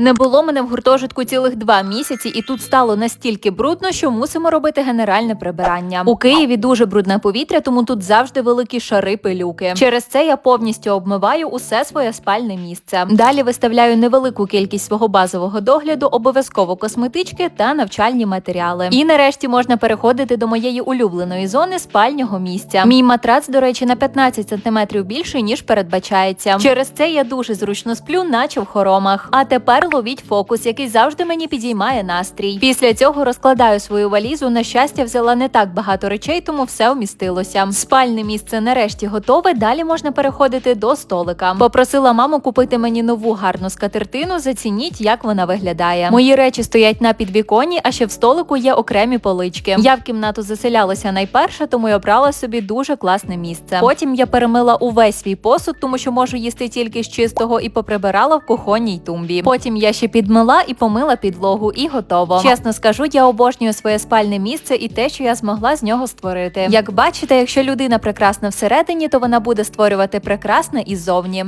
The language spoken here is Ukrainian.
Не було мене в гуртожитку цілих два місяці, і тут стало настільки брудно, що мусимо робити генеральне прибирання. У Києві дуже брудне повітря, тому тут завжди великі шари пилюки. Через це я повністю обмиваю усе своє спальне місце. Далі виставляю невелику кількість свого базового догляду, обов'язково косметички та навчальні матеріали. І нарешті можна переходити до моєї улюбленої зони спальнього місця. Мій матрац, до речі, на 15 см більший ніж передбачається. Через це я дуже зручно сплю, наче в хоромах. А тепер ловіть фокус, який завжди мені підіймає настрій. Після цього розкладаю свою валізу. На щастя, взяла не так багато речей, тому все вмістилося. Спальне місце нарешті готове. Далі можна переходити до столика. Попросила маму купити мені нову гарну скатертину. Зацініть, як вона виглядає. Мої речі стоять на підвіконні, а ще в столику є окремі полички. Я в кімнату заселялася найперше, тому я обрала собі дуже класне місце. Потім я перемила увесь свій посуд, тому що можу їсти тільки з чистого, і поприбирала в кухонній тумбі. Потім я ще підмила і помила підлогу, і готово. Чесно скажу, я обожнюю своє спальне місце і те, що я змогла з нього створити. Як бачите, якщо людина прекрасна всередині, то вона буде створювати прекрасне і ззовні.